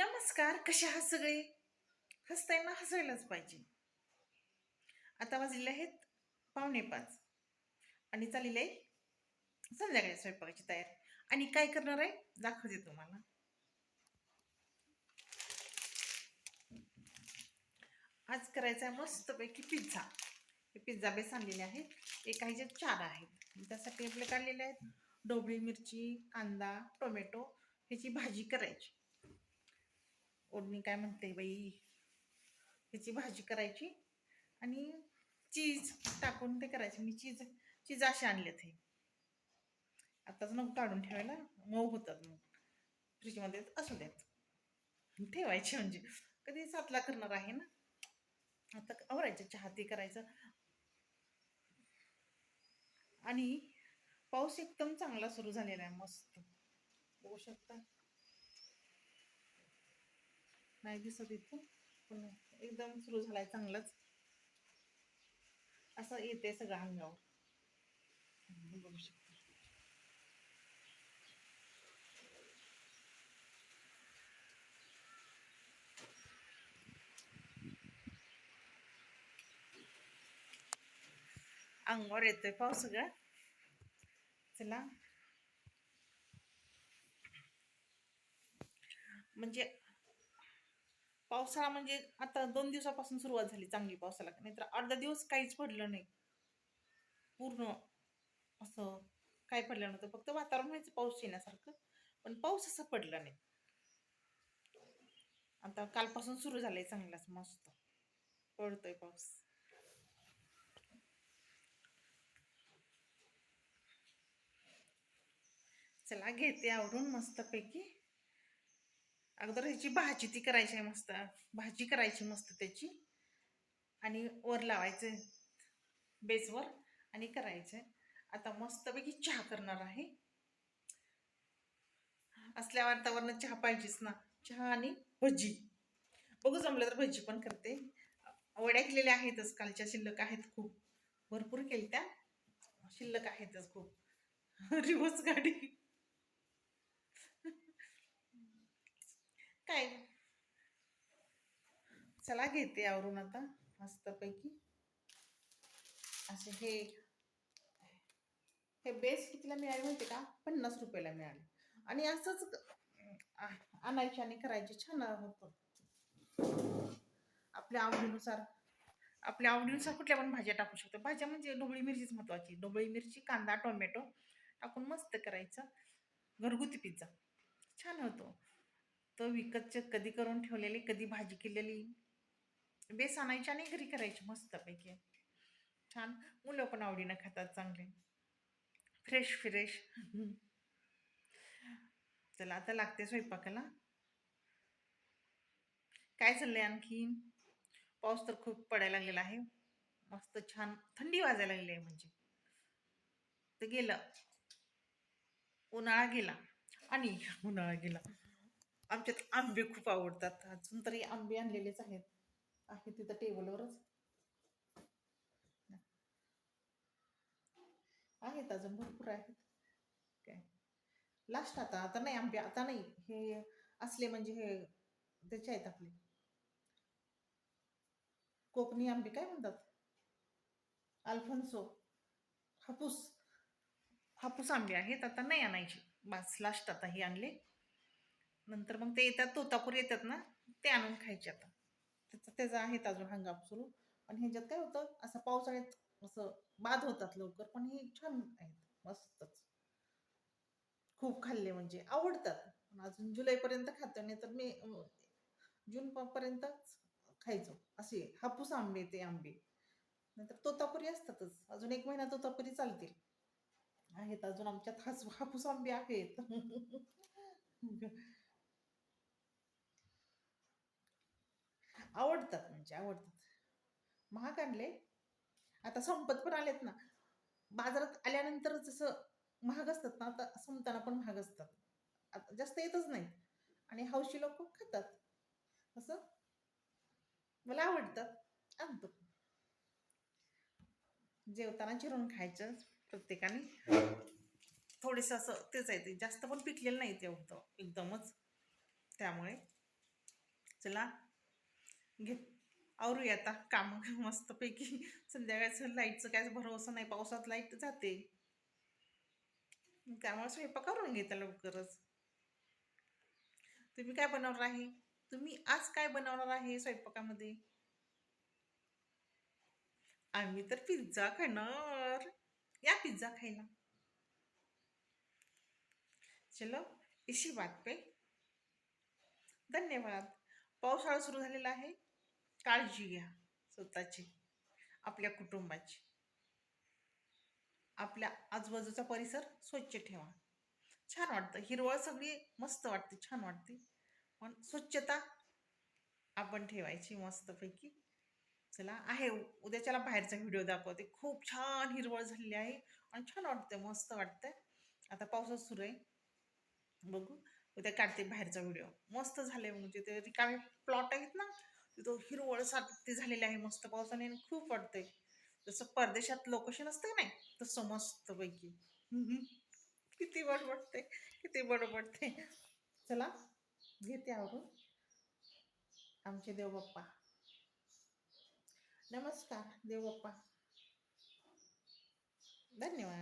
नमस्कार कशा आहात सगळे? हसताना हसायलाच पाहिजे. आता वाजलेले आहेत पावणे पाच. आणि चाललेलं आहे संध्याकाळी स्वयंपाकाची तयारी. आणि काय करणार आहे? दाखवते तुम्हाला. आज करायचा आहे मस्तपैकी पिझ्झा. हे पिझ्झा बेस आणलेले आहेत. एक आहे जे चार आहेत त्यासाठी आपले काढलेले आहेत. ढोबळी मिरची कांदा टोमॅटो ह्याची भाजी करायची. ओढणी काय म्हणते बाई ह्याची भाजी करायची आणि चीज टाकून ते करायचे. मी चीज चीज असे आणले ते. आताच नको काढून ठेवायला मऊ होतात मग. फ्रीजमध्ये असू द्यात. ठेवायचे म्हणजे. कधी सातला करणार आहे ना? आता आवरायचं चहा ते करायचं. आणि पाऊस एकदम चांगला सुरू झालेला आहे मस्त. बघू शकता. नाही दिसत इथून पण एकदम सुरू झालाय चांगलाच. असं येते सगळं अंगावर बघू शकतो. अंगावर येतोय पाऊस सगळं. चला. म्हणजे पावसाळा म्हणजे आता दोन दिवसापासून सुरुवात झाली चांगली पावसाला. नाहीतर अर्धा दिवस काहीच पडलं नाही. पूर्ण असं काय पडलं नव्हतं. फक्त वातावरण व्हायचं पाऊस येण्यासारखं. पण पाऊस असं पडला नाही. आता कालपासून सुरू झालंय चांगलाच मस्त. पडतोय पाऊस. चला घेते आवरून मस्तपैकी. अगोदर ह्याची भाजी ती करायची आहे मस्त. भाजी करायची मस्त त्याची. आणि वर लावायचं बेसवर आणि करायचं. आता मस्तपैकी चहा करणार आहे. असल्या वातावरणात चहा पाहिजेच ना. चहा आणि भजी. बघू जमलं तर भजी पण करते. वड्या केलेल्या आहेतच. कालच्या शिल्लक आहेत खूप. भरपूर केली त्या शिल्लक आहेतच खूप. रिवर्स गाडी. काय? चला घेते आवरून आता मस्तपैकी. असे हे हे बेस कितीला मिळाले माहिती का? पन्नास रुपयाला मिळाले. आणि असंच आणायचे आणि करायचे. छान होतं. आपल्या आवडीनुसार आपल्या आवडीनुसार कुठल्या पण भाज्या टाकू शकतो. भाज्या म्हणजे ढोबळी मिरचीच महत्वाची. ढोबळी मिरची कांदा टोमॅटो टाकून मस्त करायचं. घरगुती पिझ्झा. छान होतो. तो विकतचे कधी करून ठेवलेली कधी भाजी केलेली. बेस आणायची आणि घरी करायची मस्तपैकी. छान. मुलं पण आवडीनं खातात चांगले. फ्रेश फ्रेश चला आता लागते स्वयंपाकाला. काय चाललंय आणखीन पाऊस तर खूप पडायला लागलेला आहे. मस्त छान. थंडी वाजायला लागली आहे म्हणजे. तर गेलं. उन्हाळा गेला. आणि उन्हाळा गेला. आमच्यात आंबे खूप आवडतात. अजून तरी आंबे आणलेलेच आहेत. आहे तिथं टेबलवरच. आहेत अजून भरपूर आहेत. काय? लास्ट आता आता नाही आंबे आता नाही. हे असले म्हणजे हे त्याचे आहेत आपले. कोकणी आंबे काय म्हणतात? अल्फन्सो. हापूस. हापूस आंबे आहेत आता नाही आणायचे. बस लास्ट आता हे आणले. नंतर मग ते येतात तोतापूर येतात ना ते आणून खायचे आता. त्याचं त्याचं आहेत अजून हंगाम सुरू. आणि ह्याच्यात काय होतं असं पावसाळ्यात असं बाद होतात लवकर पण हे छान आहेत मस्तच. खूप खाल्ले म्हणजे आवडतात. पण अजून जुलैपर्यंत खातो नाही तर मी जून पर्यंत खायचो. असे हापूस आंबे ते आंबे. नंतर तोतापुरी असतातच. अजून एक महिना तोतापुरी चालतील. आहेत अजून आमच्यात हास हापूस आंबे आहेत. आवडतात म्हणजे आवडतात. महाग आणले आता संपत पण आलेत ना. बाजारात आल्यानंतर जसं महाग असतात ना आता संपताना पण महाग असतात. आता जास्त येतच नाही आणि हौशी लोक खातात. असं मला आवडतात आणतो. जेवताना चिरून खायचं प्रत्येकाने. थोडेसं असं तेच आहे ते जास्त पण पिकलेलं नाही ते होतं एकदमच. त्यामुळे चला. घे आवरू आता कामं मस्तपैकी. संध्याकाळचं लाईटचं काय भरोसा नाही पावसात लाइट जाते. त्यामुळे स्वयंपाक करून घेता लवकरच. तुम्ही काय बनवणार आहे? तुम्ही आज काय बनवणार आहे स्वयंपाकामध्ये? आम्ही तर पिझ्झा खाणार. या पिझ्झा खायला. चलो इशी बात पे. धन्यवाद. पावसाळा सुरू झालेला आहे. काळजी घ्या स्वतःची आपल्या कुटुंबाची. आपल्या आजूबाजूचा परिसर स्वच्छ ठेवा. छान वाटतं. हिरवळ सगळी मस्त वाटते छान वाटते. पण स्वच्छता आपण ठेवायची मस्तपैकी. चला आहे उद्याच्याला बाहेरचा व्हिडिओ दाखवते. खूप छान हिरवळ झालेली आहे आणि छान वाटतंय मस्त वाटतंय. आता पावसाच सुरू आहे. बघू उद्या काढते बाहेरचा व्हिडिओ. मस्त झाले म्हणजे ते रिकामे प्लॉट आहेत ना? तिथं हिरवळ सारखे झालेली आहे मस्त पावसाने खूप वाटतंय. जसं परदेशात लोकेशन असतं नाही तसं मस्त पैकी किती बड वाटते किती बड वाटते चला घेते आवरून. आमचे देवबाप्पा. नमस्कार देवबाप्पा. धन्यवाद.